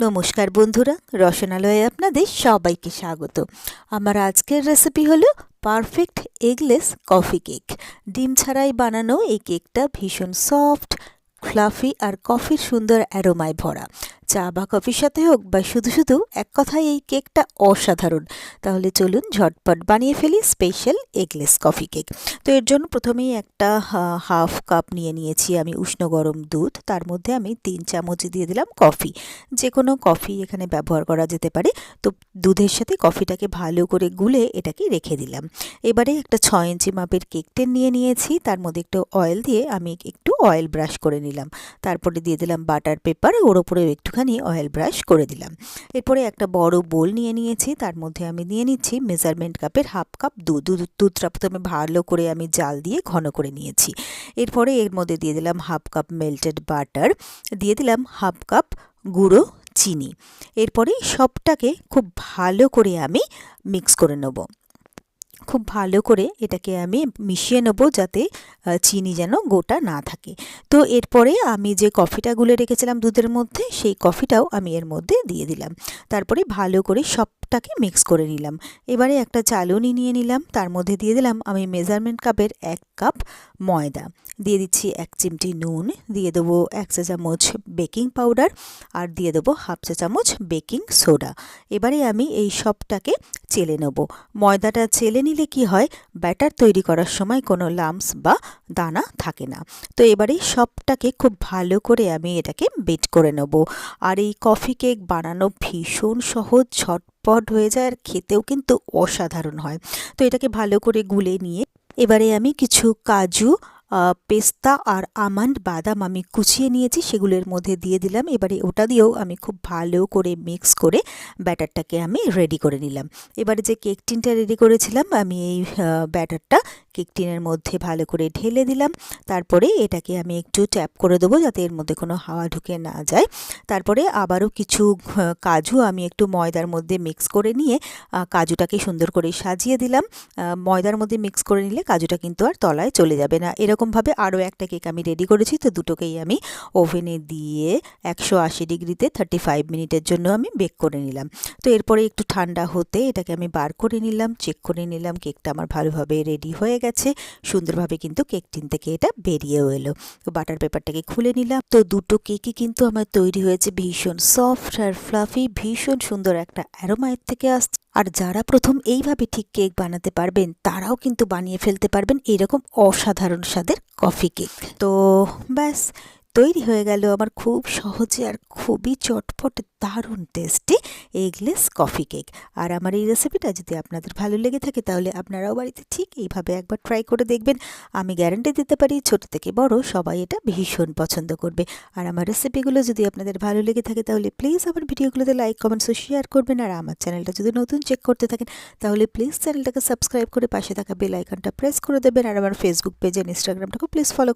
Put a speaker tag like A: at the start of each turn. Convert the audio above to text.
A: নমস্কার বন্ধুরা, রসনালয়ে আপনাদের সবাইকে স্বাগত। আমার আজকের রেসিপি হলো পারফেক্ট এগলেস কফি কেক ডিম ছাড়াই বানানো এই কেকটা ভীষণ সফট ফ্লাফি আর কফির সুন্দর অ্যারোমায় ভরা। চা বা কফির সাথে হোক বা শুধু শুধু এক কথায় এই কেকটা অসাধারণ। তাহলে চলুন ঝটপট বানিয়ে ফেলি স্পেশাল এগলেস কফি কেক। তো এর জন্য প্রথমেই একটা হাফ কাপ নিয়ে নিয়েছি আমি উষ্ণ গরম দুধ। তার মধ্যে আমি তিন চামচ দিয়ে দিলাম কফি। যে কোনো কফি এখানে ব্যবহার করা যেতে পারে। তো দুধের সাথে কফিটাকে ভালো করে গুলে এটাকে রেখে দিলাম। এবারে একটা ছয় ইঞ্চি মাপের কেক টেন নিয়ে নিয়েছি। তার মধ্যে একটু অয়েল দিয়ে আমি একটু অয়েল ব্রাশ করে নিলাম। তারপরে দিয়ে দিলাম বাটার পেপার। ওর ওপরে একটুখানি অয়েল ব্রাশ করে দিলাম। এরপরে একটা বড় বোল নিয়ে নিয়েছি, তার মধ্যে আমি নিয়ে নিচ্ছি মেজারমেন্ট কাপের হাফ কাপ দুধ। দুধটা প্রথমে ভালো করে আমি জাল দিয়ে ঘন করে নিয়েছি। এরপরে এর মধ্যে দিয়ে দিলাম হাফ কাপ মেল্টেড বাটার দিয়ে দিলাম হাফ কাপ গুঁড়ো চিনি। এরপরে সবটাকে খুব ভালো করে আমি মিক্স করে নেব। খুব ভালো করে এটাকে আমি মিশিয়ে নেব যাতে চিনি যেন গোটা না থাকে। তো এরপরে আমি যে কফিটা গুলে রেখেছিলাম দুধের মধ্যে, সেই কফিটাও আমি এর মধ্যে দিয়ে দিলাম। তারপরে ভালো করে সবটাকে মিক্স করে নিলাম। এবারে একটা চালনি নিয়ে নিলাম। তার মধ্যে দিয়ে দিলাম আমি মেজারমেন্ট কাপের এক কাপ ময়দা। দিয়ে দিচ্ছি এক চিমটি নুন, দিয়ে দেবো এক চা চামচ বেকিং পাউডার আর দিয়ে দেবো হাফ চা চামচ বেকিং সোডা। এবারে আমি এই সবটাকে চেলে নেব। ময়দাটা চেলে নিলে কি হয়? ব্যাটার তৈরি করার সময় কোনো লামস বা দানা থাকে না। তো এবারে সবটাকে খুব ভালো করে আমি এটাকে বেট করে নেব। আর এই কফি কেক বানানো ভীষণ সহজ, ঝটপট হয়ে যায় আর খেতেও কিন্তু অসাধারণ হয়। তো এটাকে ভালো করে গুলে নিয়ে এবারে আমি কিছু কাজু পেস্তা আর আমান্ড বাদাম আমি কুচিয়ে নিয়েছি, সেগুলোর মধ্যে দিয়ে দিলাম। এবারে ওটা দিয়েও আমি খুব ভালো করে মিক্স করে ব্যাটারটাকে আমি রেডি করে নিলাম। এবারে যে কেক টিনটা রেডি করেছিলাম, আমি এই ব্যাটারটা কেক টিনের মধ্যে ভালো করে ঢেলে দিলাম। তারপরে এটাকে আমি একটু ট্যাপ করে দেবো যাতে এর মধ্যে কোনো হাওয়া ঢুকে না যায়। তারপরে আবারও কিছু কাজু আমি একটু ময়দার মধ্যে মিক্স করে নিয়ে কাজুটাকে সুন্দর করে সাজিয়ে দিলাম। ময়দার মধ্যে মিক্স করে নিলে কাজুটা কিন্তু আর তলায় চলে যাবে না। এরকমভাবে আরও একটা কেক আমি রেডি করেছি। তো দুটোকেই আমি ওভেনে দিয়ে একশো আশি ডিগ্রিতে থার্টি ফাইভ মিনিটের জন্য আমি বেক করে নিলাম। তো এরপরে একটু ঠান্ডা হতে এটাকে আমি বার করে নিলাম, চেক করে নিলাম, কেকটা আমার ভালোভাবে রেডি হয়ে গেছে। সুন্দরভাবে কিন্তু কেক টিন থেকে এটা বেরিয়েও এলো। তো বাটার পেপারটাকে খুলে নিলাম। তো দুটো কেকই কিন্তু আমার তৈরি হয়েছে ভীষণ সফট আর ফ্লাফি, ভীষণ সুন্দর একটা অ্যারোমায়ের থেকে আসছে। আর যারা প্রথম এইভাবে ঠিক কেক বানাতে পারবেন, তারাও কিন্তু বানিয়ে ফেলতে পারবেন এরকম অসাধারণ স্বাদের কফি কেক। তো ব্যাস, তৈরি হয়ে গেল আমার খুব সহজে আর খুবই চটপট, দারুণ টেস্টি এগলেস কফি কেক আর আমার এই রেসিপিটা যদি আপনাদের ভালো লেগে থাকে, তাহলে আপনারাও বাড়িতে ঠিক এইভাবে একবার ট্রাই করে দেখবেন। আমি গ্যারান্টি দিতে পারি, ছোট থেকে বড় সবাই এটা ভীষণ পছন্দ করবে। আর আমার রেসিপিগুলো যদি আপনাদের ভালো লেগে থাকে, তাহলে প্লিজ আমার ভিডিওগুলোতে লাইক কমেন্টস শেয়ার করবেন। আর আমার চ্যানেলটা যদি নতুন চেক করতে থাকেন, তাহলে প্লিজ চ্যানেলটাকে সাবস্ক্রাইব করে পাশে থাকা বেল আইকনটা প্রেস করে দেবেন। আর আমার ফেসবুক পেজ আর ইনস্টাগ্রামটাকেও প্লিজ ফলো